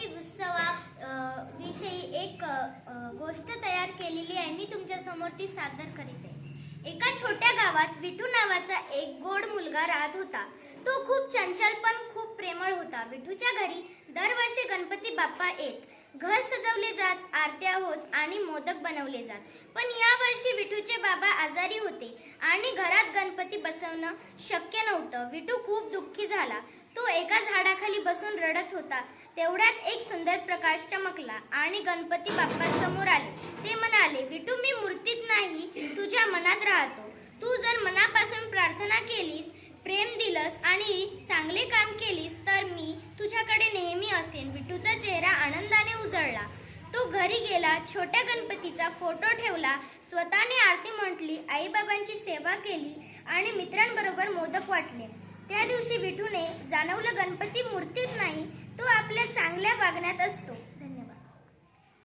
गणपती उत्सवा विषयी एक गोष्ट तयार केलेली आहे. मी तुमच्यासमोर ती सादर करीत. आहे एका छोट्या गावात विठू नावाचा एक गोड मुलगा राहत होता. तो खूप चंचल पण खूप प्रेमळ होता. विठूच्या घरी दरवर्षी गणपती बाप्पा येत. घर सजवले जात आरत्या होत आणि मोदक बनवले जात. पण या वर्षी विठूचे बाबा आजारी होते आणि घरात गणपती बसवणं शक्य नव्हतं. विठू खूप दुःखी झाला. तो एका झाडाखाली बसून रडत होता. तेवढ्यात एक सुंदर प्रकाश चमकला आणि गणपती बाप्पा समोर आले. ते म्हणाले विठू मी मूर्तीत नाही तुझ्या मनात राहतो. तू जर मनापासून प्रार्थना केलीस प्रेम दिलंस आणि चांगले काम केलीस तर मी तुझ्याकडे नेहमी असेन. विठूचा चेहरा आनंदाने उजळला. तो घरी गेला छोट्या गणपतीचा फोटो ठेवला स्वतःने आरती म्हटली आईबाबांची सेवा केली आणि मित्रांबरोबर मोदक वाटले. त्या दिवशी विठूने जाणवलं गणपती मूर्तीत नाही तो आपल्या चांगल्या वागण्यात असतो.